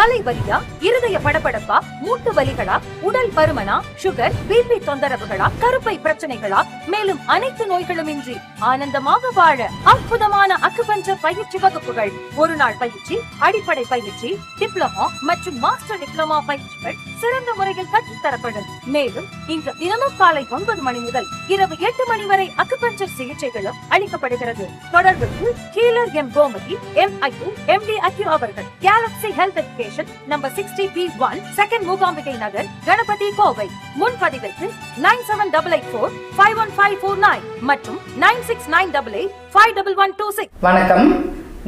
தலைவலியா இருதய படபடப்பா மூட்டு வலிகளா உடல் பருமனா சுகர் பிபி தொந்தரவுகளா கருப்பை பிரச்சனைகளா மேலும் அனைத்து நோய்களும் இன்றி ஆனந்தமாக வாழ அற்புதமான அக்குபஞ்சர் பயிற்சி வகுப்புகள். ஒரு நாள் பயிற்சி அடிப்படை பயிற்சி டிப்ளமோ மற்றும் மாஸ்டர் டிப்ளமா பயிற்சிகள் சிறந்த முறையில் கற்றுத்தரப்படும். மேலும் இன்று தினமும் காலை ஒன்பது மணி முதல் இரவு எட்டு மணி வரை அக்குபஞ்சர் சிகிச்சைகளும் அளிக்கப்படுகிறது. தொடர்புக்கு healer M Gomathi M IU M D acu அவர்கள். Galaxy health education number sixty B one second Mookambigai Nagar Ganapathy Kovai. முன்பதிவுக்கு nine seven double eight four five one five four nine மற்றும் nine six nine double eight five double one two six. வணக்கம்.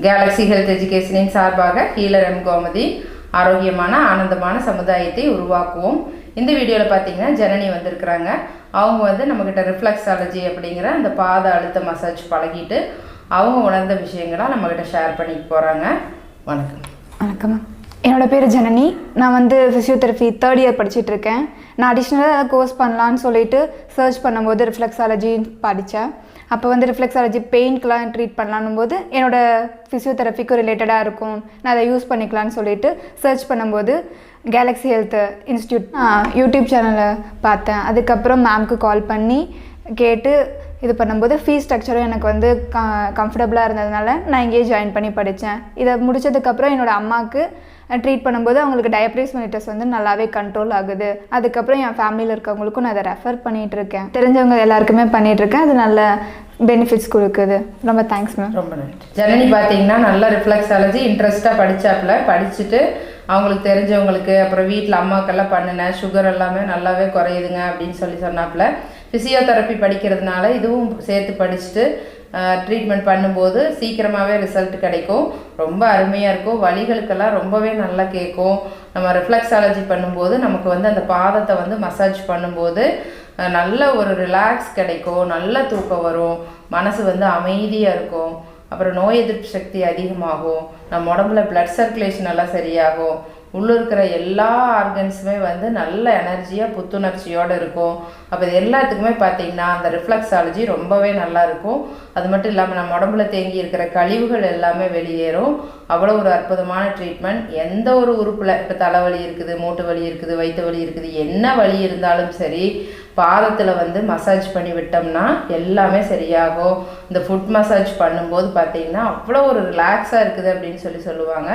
Galaxy health எஜுகேஷனின் சார்பாக healer M Gomathi ஆரோக்கியமான ஆனந்தமான சமுதாயத்தை உருவாக்குவோம். இந்த வீடியோவில் பார்த்தீங்கன்னா ஜனனி வந்திருக்கிறாங்க. அவங்க வந்து நம்மக்கிட்ட ரிஃப்ளெக்ஸாலஜி அப்படிங்கிற அந்த பாத அழுத்த மசாஜ் பழகிட்டு அவங்க உணர்ந்த விஷயங்களை நம்மக்கிட்ட ஷேர் பண்ணிட்டு போகிறாங்க வணக்கம். வணக்கம். என்னோட பேர் ஜனனி. நான் வந்து ஃபிசியோதெரபி தேர்ட் இயர் படிச்சுட்டு இருக்கேன் நான் அடிஷ்னலாக ஏதாவது கோர்ஸ் பண்ணலான்னு சொல்லிட்டு சர்ச் பண்ணும்போது ரிஃப்ளெக்ஸாலஜின்னு படித்தேன் அப்போ வந்து ரிஃப்ளெக்ஸாலஜி பெயின்க்கெலாம் ட்ரீட் பண்ணலான்னும் போது என்னோட ஃபிசியோதெரப்பிக்கும் ரிலேட்டடாக இருக்கும். நான் அதை யூஸ் பண்ணிக்கலான்னு சொல்லிட்டு சர்ச் பண்ணும்போது கேலக்ஸி ஹெல்த் இன்ஸ்டியூட் யூடியூப் சேனலை பார்த்தேன். அதுக்கப்புறம் மேம்க்கு கால் பண்ணி கேட்டு இது பண்ணும்போது ஃபீஸ் ஸ்ட்ரக்சரும் எனக்கு வந்து க கம்ஃபர்டபுளாக இருந்ததுனால நான் இங்கேயே ஜாயின் பண்ணி படித்தேன். இதை முடிச்சதுக்கப்புறம் என்னோடய அம்மாவுக்கு ட்ரீட் பண்ணும்போது அவங்களுக்கு டயபெட்டிஸ் மெலிட்டஸ் வந்து நல்லாவே கண்ட்ரோல் ஆகுது. அதுக்கப்புறம் என் ஃபேமிலியில் இருக்கவங்களுக்கும் நான் அதை ரெஃபர் பண்ணிகிட்டு இருக்கேன் தெரிஞ்சவங்க எல்லாருக்குமே பண்ணிகிட்டு இருக்கேன் அது நல்ல பெனிஃபிட்ஸ் கொடுக்குது. ரொம்ப தேங்க்ஸ் மேம் ரொம்ப நன்றி. ஜனனி பார்த்தீங்கன்னா நல்ல ரிஃப்ளெக்ஸாலஜி இன்ட்ரெஸ்ட்டாக படித்தாப்புல படிச்சுட்டு அவங்களுக்கு தெரிஞ்சவங்களுக்கு அப்புறம் வீட்டில் அம்மாக்கெல்லாம் பண்ணினேன் சுகர் எல்லாமே நல்லாவே குறையுதுங்க அப்படின்னு சொல்லி சொன்னாப்புல. ஃபிசியோதெரப்பி படிக்கிறதுனால இதுவும் சேர்த்து படிச்சுட்டு ட்ரீட்மெண்ட் பண்ணும்போது சீக்கிரமாகவே ரிசல்ட் கிடைக்கும். ரொம்ப அருமையாக இருக்கும். வலிகளுக்கெல்லாம் ரொம்பவே நல்லா கேட்கும். நம்ம ரிஃப்ளெக்ஸாலஜி பண்ணும்போது நமக்கு வந்து அந்த பாதத்தை வந்து மசாஜ் பண்ணும்போது நல்ல ஒரு ரிலாக்ஸ் கிடைக்கும். நல்ல தூக்கம் வரும். மனசு வந்து அமைதியாக இருக்கும். அப்புறம் நோய் எதிர்ப்பு சக்தி அதிகமாகும். நம்ம உடம்புல பிளட் சர்க்குலேஷன் எல்லாம் சரியாகும். உள்ள இருக்கிற எல்லா ஆர்கன்ஸுமே வந்து நல்ல எனர்ஜியாக புத்துணர்ச்சியோடு இருக்கும். அப்போ இது எல்லாத்துக்குமே பார்த்தீங்கன்னா அந்த ரிஃப்ளெக்ஸாலஜி ரொம்பவே நல்லா இருக்கும். அது மட்டும் இல்லாமல் நம்ம உடம்புல தேங்கி இருக்கிற கழிவுகள் எல்லாமே வெளியேறும். அவ்வளோ ஒரு அற்புதமான ட்ரீட்மெண்ட் எந்த ஒரு உறுப்பில் இப்போ தலைவலி இருக்குது மூட்டு வலி இருக்குது வயிற்று வலி இருக்குது என்ன வலி இருந்தாலும் சரி பாதத்தில் வந்து மசாஜ் பண்ணி விட்டோம்னா எல்லாமே சரியாகும். இந்த ஃபுட் மசாஜ் பண்ணும்போது பார்த்தீங்கன்னா அவ்வளோ ஒரு ரிலாக்ஸாக இருக்குது அப்படின்னு சொல்லி சொல்லுவாங்க.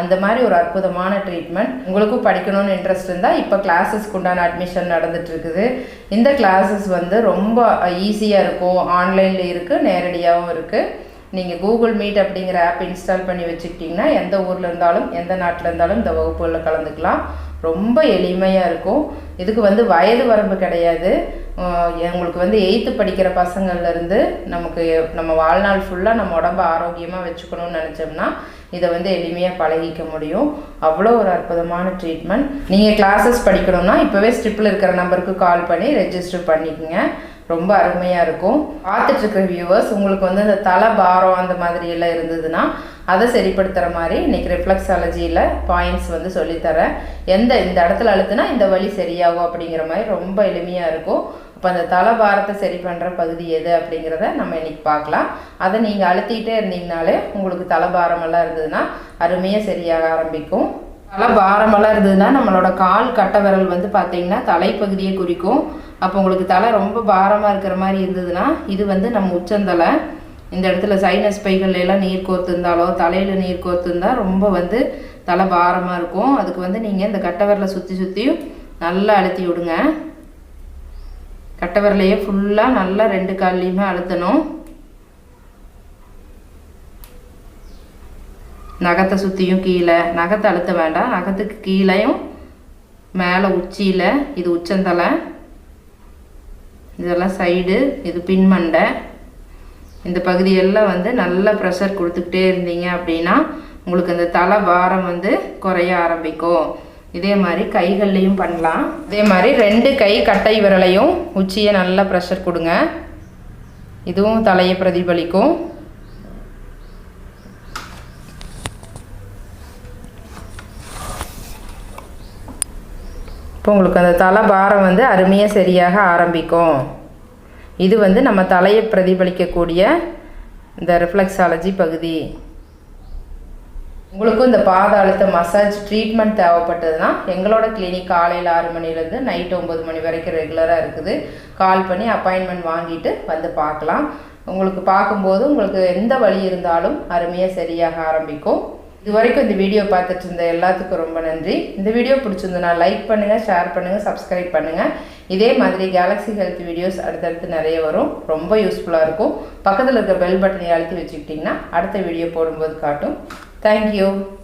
அந்த மாதிரி ஒரு அற்புதமான ட்ரீட்மெண்ட் உங்களுக்கும் படிக்கணும்னு இன்ட்ரெஸ்ட் இருந்தால் இப்போ கிளாஸஸ்க்கு உண்டான அட்மிஷன் நடந்துகிட்ருக்குது இந்த கிளாஸஸ் வந்து ரொம்ப ஈஸியாக இருக்கும். ஆன்லைனில் இருக்குது நேரடியாகவும் இருக்குது நீங்கள் கூகுள் மீட் அப்படிங்கிற ஆப் இன்ஸ்டால் பண்ணி வச்சுக்கிட்டிங்கன்னா எந்த ஊரில் இருந்தாலும் எந்த நாட்டில் இருந்தாலும் இந்த வகுப்புகளில் கலந்துக்கலாம். ரொம்ப எளிமையாக இருக்கும். இதுக்கு வந்து வயது வரம்பு கிடையாது. எங்களுக்கு உங்களுக்கு வந்து எயித்து படிக்கிற பசங்கள்லேருந்து நமக்கு நம்ம வாழ்நாள் ஃபுல்லாக நம்ம உடம்ப ஆரோக்கியமாக வச்சுக்கணும்னு நினச்சோம்னா இதை வந்து எளிமையாக பழகிக்க முடியும். அவ்வளோ ஒரு அற்புதமான ட்ரீட்மெண்ட் நீங்கள் கிளாஸஸ் படிக்கணும்னா இப்போவே ஸ்ட்ரிப்பில் இருக்கிற நம்பருக்கு கால் பண்ணி ரெஜிஸ்டர் பண்ணிக்கோங்க. ரொம்ப அருமையாக இருக்கும். பார்த்துட்ருக்கிற வியூவர்ஸ் உங்களுக்கு வந்து இந்த தலை பாரம் அந்த மாதிரி எல்லாம் இருந்ததுன்னா அதை சரிப்படுத்துகிற மாதிரி இன்றைக்கி ரிஃப்ளெக்ஸாலஜியில் பாயிண்ட்ஸ் வந்து சொல்லித்தரேன். எந்த இந்த இடத்துல அழுத்துனா இந்த வழி சரியாகும் அப்படிங்கிற மாதிரி ரொம்ப எளிமையாக இருக்கும். அப்போ அந்த தலை பாரத்தை சரி பண்ணுற பகுதி எது அப்படிங்கிறத நம்ம இன்னைக்கு பார்க்கலாம். அதை நீங்கள் அழுத்திக்கிட்டே இருந்தீங்கனாலே உங்களுக்கு தலை பாரமெல்லாம் இருந்ததுன்னா அருமையாக சரியாக ஆரம்பிக்கும். தலை பாரமெல்லாம் இருந்ததுன்னா நம்மளோட கால் கட்டை விரல் வந்து பார்த்தீங்கன்னா தலைப்பகுதியை குறிக்கும். அப்போ உங்களுக்கு தலை ரொம்ப பாரமாக இருக்கிற மாதிரி இருந்ததுன்னா இது வந்து நம்ம உச்சந்தலை. இந்த இடத்துல சைனஸ் பைகள்ல எல்லாம் நீர் கோர்த்துருந்தாலோ தலையில் நீர் கோர்த்துருந்தா ரொம்ப வந்து தலை பாரமாக இருக்கும். அதுக்கு வந்து நீங்கள் இந்த கட்டை விரலை சுற்றி சுற்றியும் நல்லா அழுத்தி விடுங்க. கட்டை விரலையே ஃபுல்லாக நல்லா ரெண்டு கால்லையுமே அழுத்தணும். நகத்தை சுற்றியும் கீழே. நகத்தை அழுத்த வேண்டாம். நகத்துக்கு கீழேயும் மேலே உச்சியில் இது உச்சந்தலை. இதெல்லாம் சைடு இது பின்மண்டை. இந்த பகுதியெல்லாம் வந்து நல்ல ப்ரெஷர் கொடுத்துக்கிட்டே இருந்தீங்க அப்படின்னா உங்களுக்கு அந்த தலை பாரம் வந்து குறைய ஆரம்பிக்கும். இதே மாதிரி கைகள்லையும் பண்ணலாம். இதே மாதிரி ரெண்டு கை கட்டை விரலையும் உச்சியை நல்லா ப்ரெஷர் கொடுங்க. இதுவும் தலையை பிரதிபலிக்கும். இப்போ உங்களுக்கு அந்த தலை பாரம் வந்து அருமையாக சரியாக ஆரம்பிக்கும். இது வந்து நம்ம தலையை பிரதிபலிக்கக்கூடிய இந்த ரிஃப்ளெக்ஸாலஜி பகுதி. உங்களுக்கும் இந்த பாத அழுத்த மசாஜ் ட்ரீட்மெண்ட் தேவைப்பட்டதுன்னா எங்களோட கிளினிக் காலையில் ஆறு மணிலேருந்து நைட் ஒம்பது மணி வரைக்கும் ரெகுலராக இருக்குது. கால் பண்ணி அப்பாயின்மெண்ட் வாங்கிட்டு வந்து பார்க்கலாம். உங்களுக்கு பார்க்கும்போது உங்களுக்கு எந்த வழி இருந்தாலும் அருமையாக சரியாக ஆரம்பிக்கும். இது வரைக்கும் இந்த வீடியோ பார்த்துட்டு இருந்த எல்லாத்துக்கும் ரொம்ப நன்றி. இந்த வீடியோ பிடிச்சிருந்ததுன்னா லைக் பண்ணுங்கள் ஷேர் பண்ணுங்கள் சப்ஸ்கிரைப் பண்ணுங்கள் இதே மாதிரி கேலக்ஸி ஹெல்த் வீடியோஸ் அடுத்தடுத்து நிறைய வரும். ரொம்ப யூஸ்ஃபுல்லாக இருக்கும். பக்கத்தில் இருக்க பெல் பட்டனை அழுத்தி வச்சுக்கிட்டிங்கன்னா அடுத்த வீடியோ போடும்போது காட்டும். Thank you.